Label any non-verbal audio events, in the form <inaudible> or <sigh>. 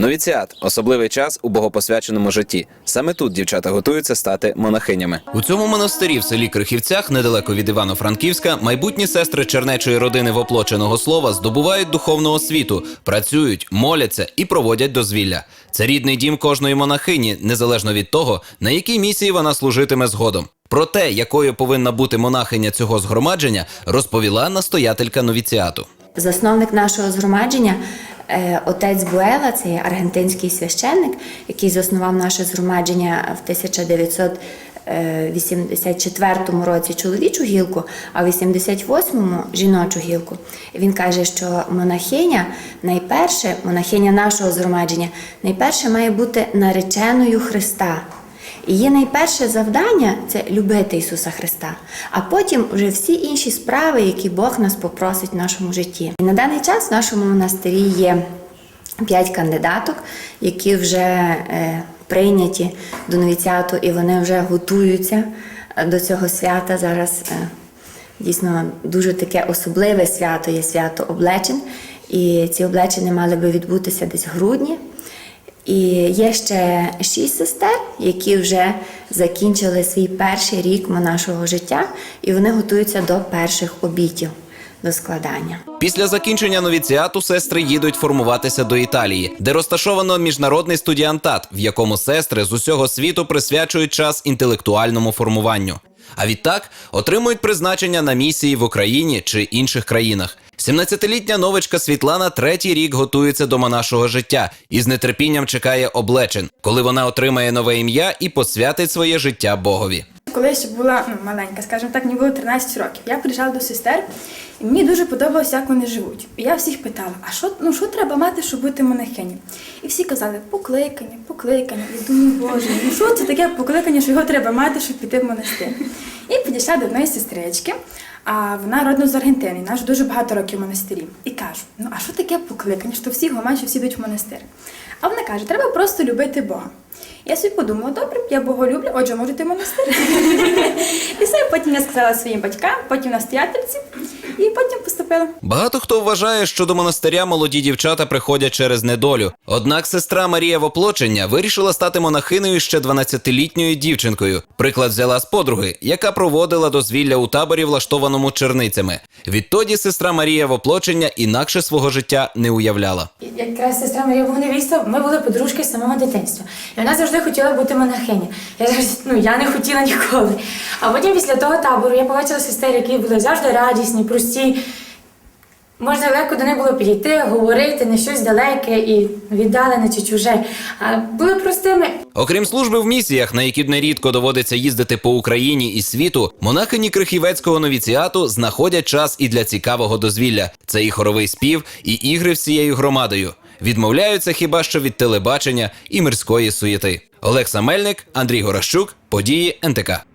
Новіціат особливий час у богопосвяченому житті. Саме тут дівчата готуються стати монахинями. У цьому монастирі в селі Крихівцях, недалеко від Івано-Франківська, майбутні сестри чернечої родини воплоченого слова здобувають духовну освіту, працюють, моляться і проводять дозвілля. Це рідний дім кожної монахині, незалежно від того, на якій місії вона служитиме згодом. Про те, якою повинна бути монахиня цього згромадження, розповіла настоятелька новіціату. Засновник нашого згромадження, отець Буела, це є аргентинський священник, який заснував наше згромадження в 1984 році чоловічу гілку, а в 88-му жіночу гілку. Він каже, що монахиня найперше, монахиня нашого згромадження, найперше має бути нареченою Христа. Її найперше завдання це любити Ісуса Христа, а потім вже всі інші справи, які Бог нас попросить в нашому житті. І на даний час в нашому монастирі є п'ять кандидаток, які вже е, прийняті до новіціату, і вони вже готуються е, до цього свята. Зараз е, дійсно дуже таке особливе свято є свято облечень. І ці облечення мали би відбутися десь в грудні. І є ще шість сестер, які вже закінчили свій перший рік монашого життя, і вони готуються до перших обітів, до складання. Після закінчення новіціату сестри їдуть формуватися до Італії, де розташовано міжнародний студіантат, в якому сестри з усього світу присвячують час інтелектуальному формуванню. А відтак отримують призначення на місії в Україні чи інших країнах. 17-літня новичка Світлана третій рік готується до монашого життя і з нетерпінням чекає облечин, коли вона отримає нове ім'я і посвятить своє життя Богові. Коли я ще була ну, маленька, скажімо так, мені було 13 років. Я приїжджала до сестер, і мені дуже подобалося, як вони живуть. І я всіх питала, а що, ну, що треба мати, щоб бути монахиню? І всі казали, покликання, покликання. І думаю, боже, ну що це таке покликання, що його треба мати, щоб піти в монастир? І підійшла до одної сестрички, а вона родом з Аргентини, вона вже дуже багато років в монастирі. І кажу, ну а що таке покликання? Що всі майже всі йдуть в монастир. А вона каже, треба просто любити Бога. Я собі подумала, добре, я Бога люблю, отже, можу йти в монастир. <laughs> І все, потім я сказала своїм батькам, потім настоятельці, і потім поступила. Багато хто вважає, що до монастиря молоді дівчата приходять через недолю. Однак сестра Марія Воплочення вирішила стати монахинею ще 12-літньою дівчинкою. Приклад взяла з подруги, яка проводила дозвілля у таборі, влаштованому черницями. Відтоді сестра Марія Воплочення інакше свого життя не уявляла. Якраз сестра Марія Богоневіста, ми були подружки з самого дитинства. І вона завжди хотіла бути монахиня. Я завжди, ну я не хотіла ніколи. А потім після того табору я побачила сестер, які були завжди радісні, прості. Можна легко до них було підійти, говорити не щось далеке і віддалене чи чуже. А були простими. Окрім служби в місіях, на які нерідко доводиться їздити по Україні і світу, монахині Крихівецького новіціату знаходять час і для цікавого дозвілля. Це і хоровий спів, і ігри всією громадою. Відмовляються хіба що від телебачення і мирської суєти. Олег Самельник, Андрій Горощук, події НТК.